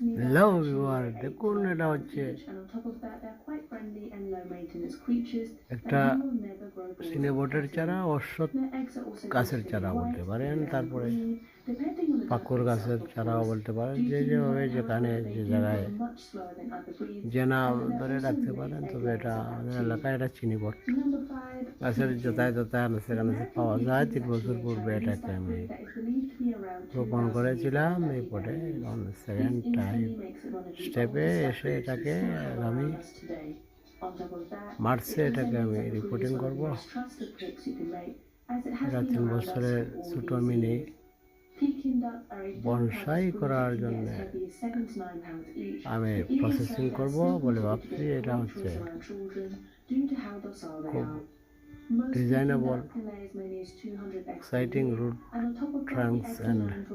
Hello viewer দেখুন, এটা হচ্ছে একটা সিনেবটের চারা, অশ্বত্থ গাছের চারা বলতে পারেন, তারপরে পাকুর গাছের চারাও বলতে পারেন, যে যেভাবে যেখানে, যে জায়গায় যে নাম ধরে রাখতে পারেন, তবে এটা আমাদের এলাকায় এটা চিনিবট গাছের যোতায় যোতায় সেখানে পাওয়া যায়, তিন বছর পূর্বে এটাকে আমি রোপণ করেছিলাম এই পটে সেকেন্ড টাইম স্টেপে এসে এটাকে আমি মার্চে এটাকে আমি রিপোর্টিং করব। এটা তিন বছরের ছোটো মিনি বনসাই করার জন্য আমি প্রসেসিং করব বলে ভাবছি এটা হচ্ছে খুব designable exciting root trunks and